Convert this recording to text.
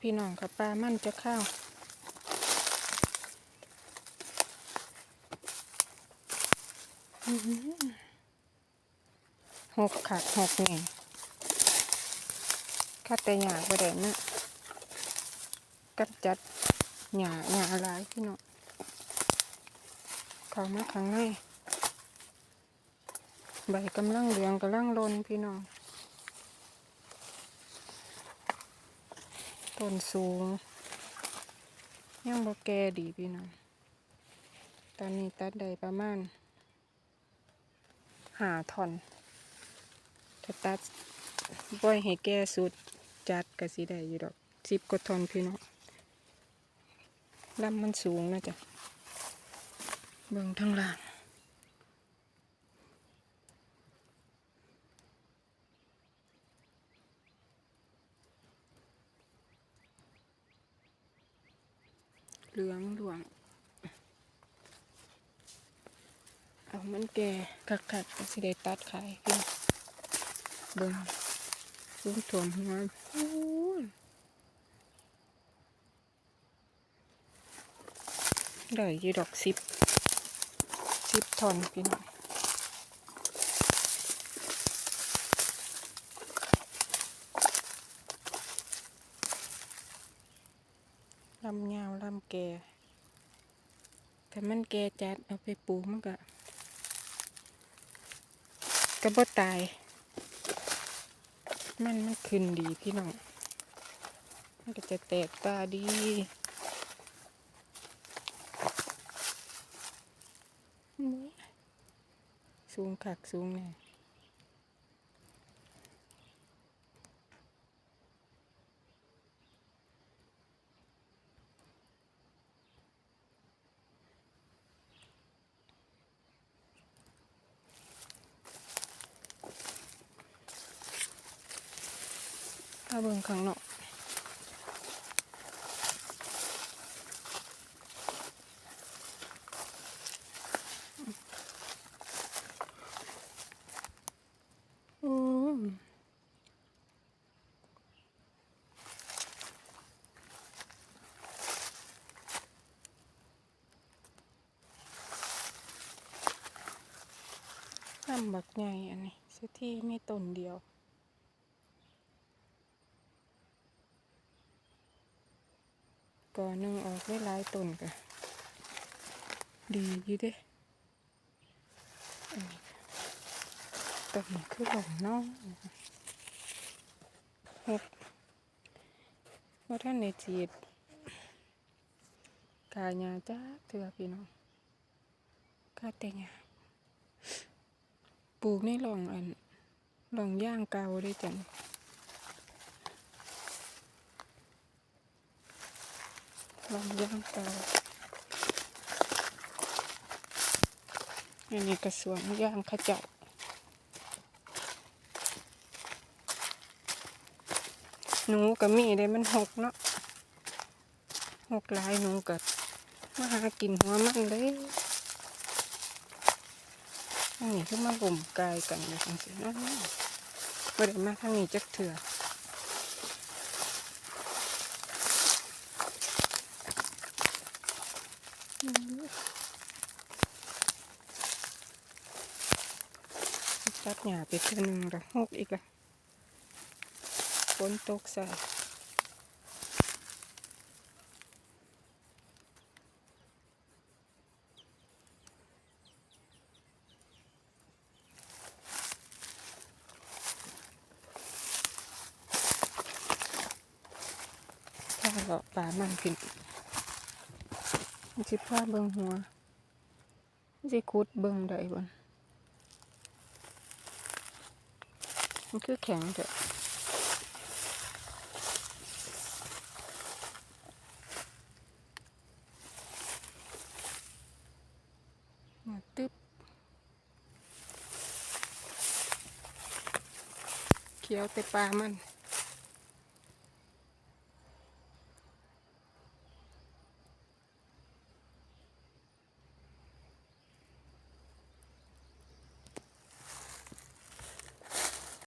พี่น้องกับปลามันจะข้าวหกขัดหกแหน่ข้าแต่หยาบ่ได้นะกัดจัดหยาหยาลายพี่น้องเข้ามาข้างในใบกำลังเหลืองกำลังลนพี่น้อง ต้นสูง ยังบ่แก่ดีพี่น้อง ตอนนี้ตัดได้ประมาณหาท่อนถ้าตัดบ่อยให้แก่สุดจัดก็สิได้อยู่ดอกสิบกว่าท่อนพี่น้องลำมันสูงนะจ๊ะเบิ่งทางล่าง เหลืองหลวง เอามันแก่คักๆก็สิได้ตัดขายพี่น้อเบิ่งสูงถ่วมหัวโอ้ยได้ยี่ดอกสิบสิบทอนพี่น้อง ลำยาวลำแก่แต่มันแก่จัดเอาไปปลูกมันก็กระบ่ตาย มันมันขึ้นดีพี่น้อง มันก็จะแตกตาดีสูงคักสูงแน่ถ้าเบิ่งข้างนอกอืมลำบักใหญ่อันนี้สที่ไม่ต้นเดียว ก่อนหนึ่งออกได้หลายต้นก็ดีอยู่เด้อันนี้ต้นคือหลงน้องเฮ็ดว่าท่านในจีดกาญาจ้าเถื่อพี่น้องก็แต่หยาปลูกในหลองอันหลองย่างเก่าได้จัง ลองย่างตาอันนี้กระสวนย่างขจับหนูกับมีได้มันหกเนาะหกลายหนูกัดมาหากินหัวมันเลยอันนี้คือมาบ่มกายกันเลยจังสิเนาะบ่ได้มาทางนี้จักเถื่อ ตัดหญ้าไปเท่านึงละหกอีกละฝนตกใส่ถ้าเราป่ามันขึ้นมันสิพาเบิ่งหัวมันสิคุดเบิ่งได้บ่น มันคือแข็งเถอะมาตึ๊บเขียวแต่ปลามัน